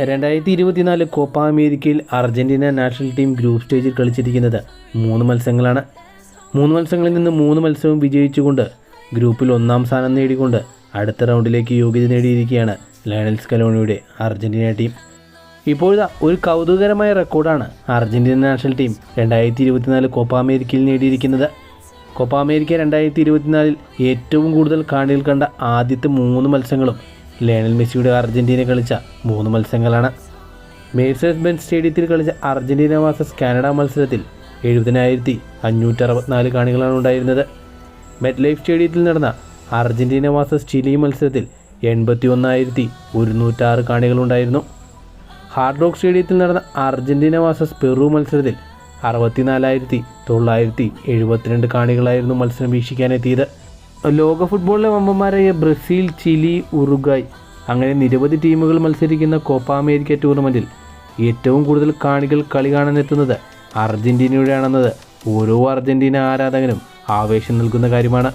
രണ്ടായിരത്തി ഇരുപത്തിനാല് കോപ്പ അമേരിക്കയിൽ അർജന്റീന നാഷണൽ ടീം ഗ്രൂപ്പ് സ്റ്റേജിൽ കളിച്ചിരിക്കുന്നത് മൂന്ന് മത്സരങ്ങളാണ്. മൂന്ന് മത്സരങ്ങളിൽ നിന്ന് മൂന്ന് മത്സരവും വിജയിച്ചുകൊണ്ട് ഗ്രൂപ്പിൽ ഒന്നാം സ്ഥാനം നേടിക്കൊണ്ട് അടുത്ത റൗണ്ടിലേക്ക് യോഗ്യത നേടിയിരിക്കുകയാണ് ലയണൽ സ്കലോണിയുടെ അർജന്റീന ടീം. ഇപ്പോഴത്തെ ഒരു കൗതുകകരമായ റെക്കോർഡാണ് അർജന്റീന നാഷണൽ ടീം രണ്ടായിരത്തി ഇരുപത്തിനാല് കോപ്പ അമേരിക്കയിൽ നേടിയിരിക്കുന്നത്. കോപ്പ അമേരിക്ക രണ്ടായിരത്തി ഇരുപത്തിനാലിൽ ഏറ്റവും കൂടുതൽ കാണികൾ കണ്ട ആദ്യത്തെ മൂന്ന് മത്സരങ്ങളും ലയണൽ മെസ്സിയുടെ അർജന്റീന കളിച്ച മൂന്ന് മത്സരങ്ങളാണ്. മേഴ്സേഴ്സ് ബെൻസ് സ്റ്റേഡിയത്തിൽ കളിച്ച അർജന്റീന വാസസ് കാനഡ മത്സരത്തിൽ എഴുപതിനായിരത്തി അഞ്ഞൂറ്റി അറുപത്തിനാല് കാണികളാണ് ഉണ്ടായിരുന്നത്. മെറ്റ് ലൈഫ് സ്റ്റേഡിയത്തിൽ നടന്ന അർജന്റീന വാസസ് ചിലി മത്സരത്തിൽ എൺപത്തി ഒന്നായിരത്തി ഒരുന്നൂറ്റാറ് കാണികളുണ്ടായിരുന്നു ഹാർഡ് റോക്ക് സ്റ്റേഡിയത്തിൽ നടന്ന അർജന്റീന വാസസ് പെറു മത്സരത്തിൽ അറുപത്തിനാലായിരത്തി തൊള്ളായിരത്തി എഴുപത്തിരണ്ട് കാണികളായിരുന്നു മത്സരം വീക്ഷിക്കാനെത്തിയത്. ലോക ഫുട്ബോളിലെ വമ്പന്മാരായ ബ്രസീൽ ചിലി ഉറുഗായ് അങ്ങനെ നിരവധി ടീമുകൾ മത്സരിക്കുന്ന കോപ്പ അമേരിക്ക ടൂർണമെന്റിൽ ഏറ്റവും കൂടുതൽ കാണികൾ കളി കാണാനെത്തുന്നത് അർജന്റീനയുടെയാണെന്നത് ഓരോ അർജന്റീന ആരാധകനും ആവേശം നൽകുന്ന കാര്യമാണ്.